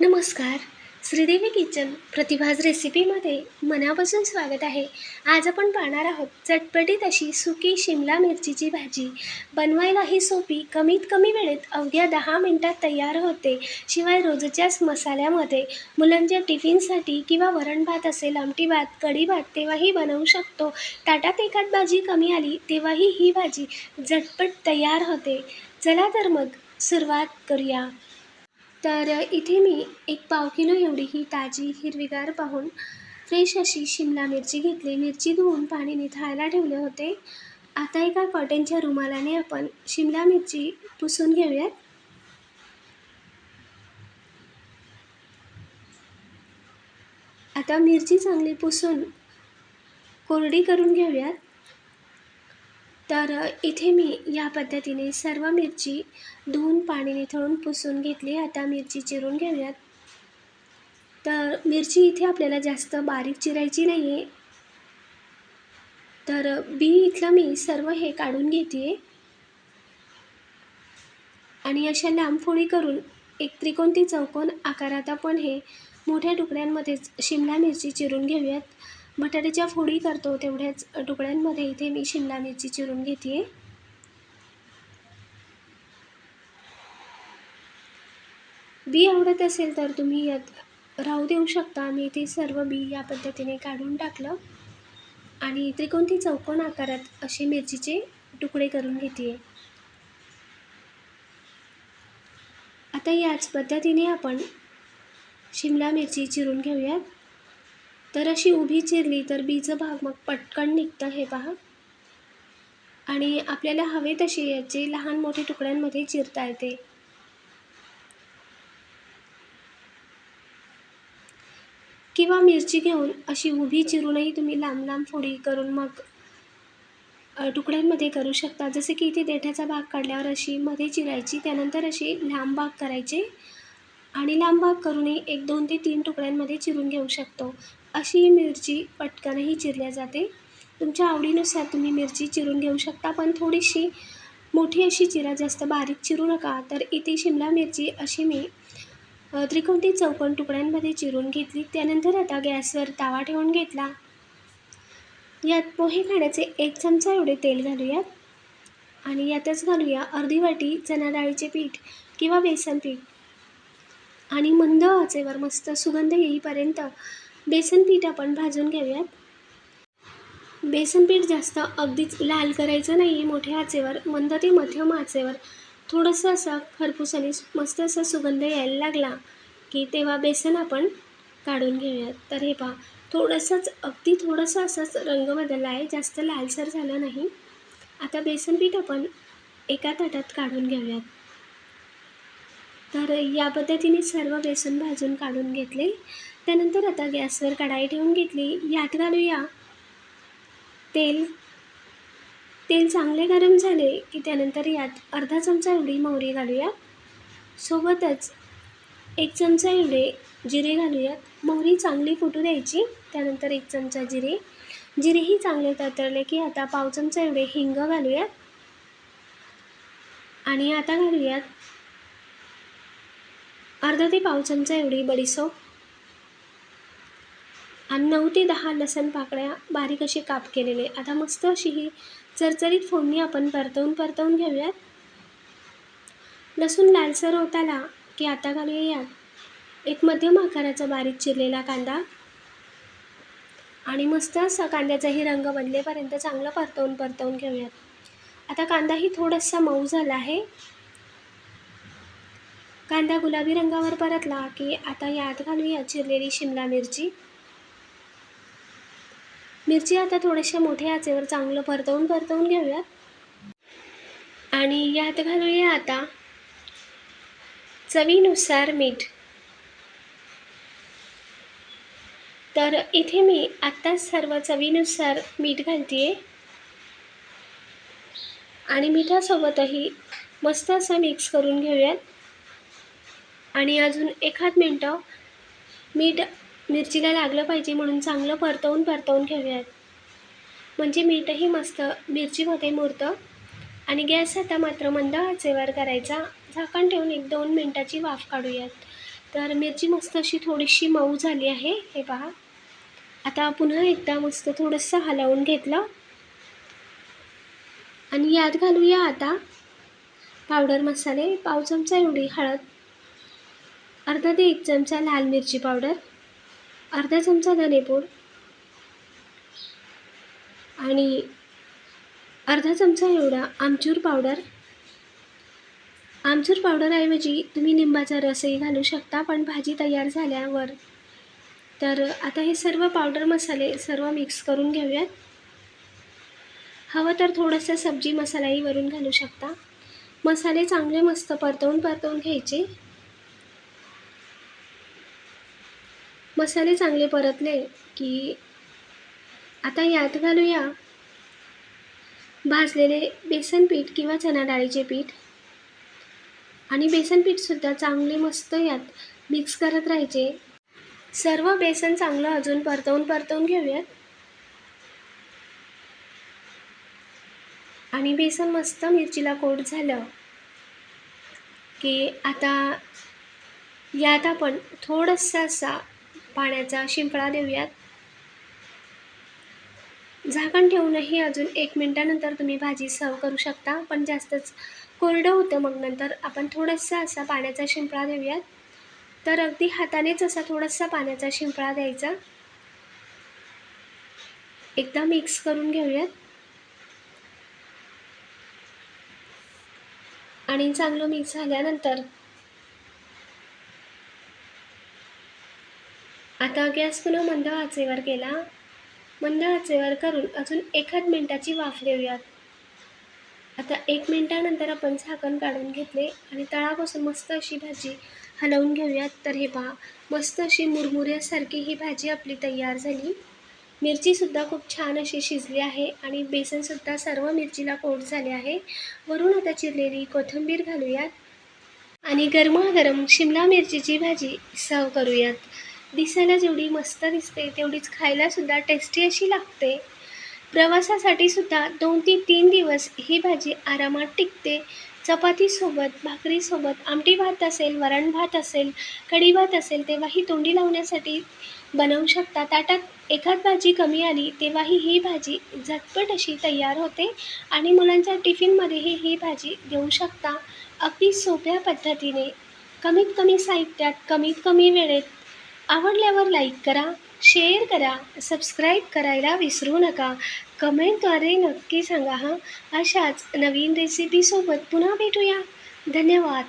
नमस्कार. श्रीदेवी किचन प्रतिभाज रेसिपीमध्ये मनापासून स्वागत आहे. आज आपण पाहणार आहोत चटपटीत अशी सुकी शिमला मिरचीची भाजी. बनवायलाही सोपी कमीत कमी वेळेत अवघ्या दहा मिनटात तयार होते. शिवाय रोजच्याच मसाल्यामध्ये मुलांच्या टिफिनसाठी किंवा वरण भात असेल आमटी भात कढी भात तेव्हाही बनवू शकतो. ताटात एखाद भाजी कमी आली तेव्हाही ही भाजी झटपट तयार होते. चला तर मग सुरुवात करूया. तर इथे मी एक पाव किलो एवढी ही ताजी हिरवीगार पाहून फ्रेश अशी शिमला मिरची घेतली. मिरची धुवून पाणी निथळायला ठेवले होते. आता एका कॉटनच्या रुमालाने आपण शिमला मिरची पुसून घेऊयात. आता मिरची चांगली पुसून कोरडी करून घेऊयात. तर इथे मी या पद्धतीने सर्व मिरची धुवून पाणी निथळून पुसून घेतली. आता मिरची चिरून घेऊयात. तर मिरची इथे आपल्याला जास्त बारीक चिरायची नाही आहे तर बी इथलं मी सर्व हे काढून घेते आणि अशा लांब फोडी करून एक त्रिकोण चौकोन आकारात आपण हे मोठ्या तुकड्यांमध्येच शिमला मिरची चिरून घेऊयात. बटाट्याच्या फोडी करतो तेवढ्याच तुकड्यांमध्ये इथे मी शिमला मिरची चिरून घेते बी आवडत असेल तर तुम्ही यात राहू देऊ शकता. मी इथे सर्व बी या पद्धतीने काढून टाकलं. आणि त्रिकोणती चौकोन आकारात असे मिरचीचे तुकडे करून घेते आता याच पद्धतीने आपण शिमला मिरची चिरून घेऊयात. तर अशी उभी चिरली तर बीचं भाग मग पटकन निघतं हे पहा. आणि आपल्याला हवे तसे याचे लहान मोठे तुकड्यांमध्ये चिरता येते. किंवा मिरची घेऊन अशी उभी चिरूनही तुम्ही लांब लांब फोडी करून मग तुकड्यांमध्ये करू शकता. जसे की इथे देठाचा भाग काढल्यावर अशी मध्ये चिरायची त्यानंतर अशी लांब भाग करायचे. आणि लांब भाग करूनही एक दोन ते तीन तुकड्यांमध्ये चिरून घेऊ शकतो. अशी मिरची पटकनही चिरल्या जाते. तुमच्या आवडीनुसार तुम्ही मिरची चिरून घेऊ शकता पण थोडीशी मोठी अशी चिरा जास्त बारीक चिरू नका. तर इथे शिमला मिरची अशी मी त्रिकोणी चौकोन तुकड्यांमध्ये चिरून घेतली. त्यानंतर आता गॅसवर तावा ठेवून घेतला. यात पोहे खाण्याचे एक चमचा एवढे तेल घालूयात. आणि यातच घालूया अर्धी वाटी चणा डाळीचे पीठ किंवा बेसन पीठ. आणि मंद आचेवर मस्त सुगंध येईपर्यंत बेसन पीठ आपण भाजून घेऊयात. बेसन पीठ जास्त अगदीच लाल करायचं नाही आहे मोठ्या आचेवर मंद ते मध्यम आचेवर. थोडंसं असं खरपूस आणि मस्त असा सुगंध यायला लागला की तेव्हा बेसन आपण काढून घेऊयात. तर हे पहा थोडंसंच अगदी थोडंसं असंच रंग बदलला आहे जास्त लालसर झालं नाही. आता बेसन पीठ आपण एका ताटात काढून घेऊयात. तर या पद्धतीने सर्व बेसन भाजून काढून घेतले. त्यानंतर आता गॅसवर कढाई ठेवून घेतली. यात घालूया. तेल. तेल चांगले गरम झाले की त्यानंतर यात अर्धा चमचा एवढी मोहरी घालूया. सोबतच एक चमचा एवढे जिरे घालूयात. मोहरी चांगली फुटू द्यायची. त्यानंतर एक चमचा जिरे. जिरेही चांगले तळतळले की आता पाव चमचा एवढे हिंग घालूयात. आणि आता घालूयात अर्धा ते पाव चमचा एवढी बडीसोप. आणि नऊ ते दहा लसण पाकळ्या बारीक असे काप केलेले. आता मस्त अशी ही चरचरीत फोडणी आपण परतवून परतवून घेऊयात. लसूण लालसर होत आला की आता घालूयात एक मध्यम आकाराचा बारीक चिरलेला कांदा. आणि मस्त असा कांद्याचाही रंग बदलेपर्यंत चांगलं परतवून परतवून घेऊयात. आता कांदाही थोडासा मऊ झाला आहे. कांदा गुलाबी रंगावर परतला की आता यात घालूया चिरलेली शिमला मिरची. मिरची आता थोड्याशा मोठ्या आचेवर चांगलं परतवून परतवून घेऊयात. आणि यात घालूया आता चवीनुसार मीठ. तर इथे मी आत्ताच सर्व चवीनुसार मीठ घालते आणि मिठासोबतही मस्त असं मिक्स करून घेऊयात. आणि अजून एखाद मिनटं मीठ मिरचीला लागलं पाहिजे म्हणून चांगलं परतवून परतवून घेऊयात म्हणजे मीठही मस्त मिरचीमध्ये मुरतं आणि गॅस आता मात्र मंद आचेवर करायचा. झाकण ठेवून एक दोन मिनटाची वाफ काढूयात. तर मिरची मस्त अशी थोडीशी मऊ झाली आहे हे पहा. आता पुन्हा एकदा मस्त थोडंसं हलवून घेतलं. आणि यात घालूया आता पावडर मसाले. पाव चमचा एवढी हळद अर्धा ते एक चमचा लाल मिरची पावडर अर्धा चमचा धनेपूड आणि अर्धा चमचा एवढा आमचूर पावडर. आमचूर पावडरऐवजी तुम्ही लिंबाचा रसही घालू शकता पण भाजी तयार झाल्यावर. तर आता हे सर्व पावडर मसाले सर्व मिक्स करून घेऊयात. हवं तर थोडंसं सब्जी मसालाही वरून घालू शकता. मसाले चांगले मस्त परतवून परतवून घ्यायचे. मसाले चांगले परतले की आता यात घालूया भाजलेले बेसन पीठ किंवा चणा डाळीचे पीठ. आणि बेसन पीठसुद्धा चांगले मस्त यात मिक्स करत राहायचे. सर्व बेसन चांगलं अजून परतवून परतवून घेऊयात. आणि बेसन मस्त मिरचीला कोट झालं की आता यात आपण थोडंसं असा पाण्याचा शिंपळा देऊयात. झाकण ठेवूनही अजून एक मिनटानंतर तुम्ही भाजी सर्व करू शकता पण जास्तच कोरडं होतं मग नंतर आपण थोडासा असा पाण्याचा शिंपळा देऊयात. तर अगदी हातानेच असा थोडासा पाण्याचा शिंपळा द्यायचा. एकदा मिक्स करून घेऊयात. आणि चांगलं मिक्स झाल्यानंतर आता गॅस पुन्हा मंद आचेवर केला. मंद आचेवर करून अजून एखाद मिनटाची वाफ देऊयात. आता एक मिनटानंतर आपण झाकण काढून घेतले आणि तळापासून मस्त अशी भाजी हलवून घेऊयात. तर हे पहा मस्त अशी मुरमुऱ्यासारखी ही भाजी आपली तयार झाली. मिरचीसुद्धा खूप छान अशी शिजली आहे आणि बेसनसुद्धा सर्व मिरचीला कोट झाले आहे. वरून आता चिरलेली कोथिंबीर घालूयात आणि गरमागरम शिमला मिरचीची भाजी सर्व करूयात. दिसायला जेवढी मस्त दिसते तेवढीच खायलासुद्धा टेस्टी अशी लागते. प्रवासासाठी सुद्धा दोन ते तीन दिवस ही भाजी आरामात टिकते. चपातीसोबत भाकरीसोबत आमटी भात असेल वरण भात असेल कढी भात असेल तेव्हाही तोंडी लावण्यासाठी बनवू शकता. ताटात एखाद भाजी कमी आली तेव्हाही ही भाजी झटपट अशी तयार होते आणि मुलांच्या टिफिनमध्येही ही भाजी देऊ शकता. अगदी सोप्या पद्धतीने कमीत कमी साहित्यात कमीत कमी वेळेत आवडल्यावर लाईक करा शेअर करा सबस्क्राईब करायला विसरू नका. कमेंटद्वारे नक्की सांगा हां. अशाच नवीन रेसिपीसोबत पुन्हा भेटूया. धन्यवाद.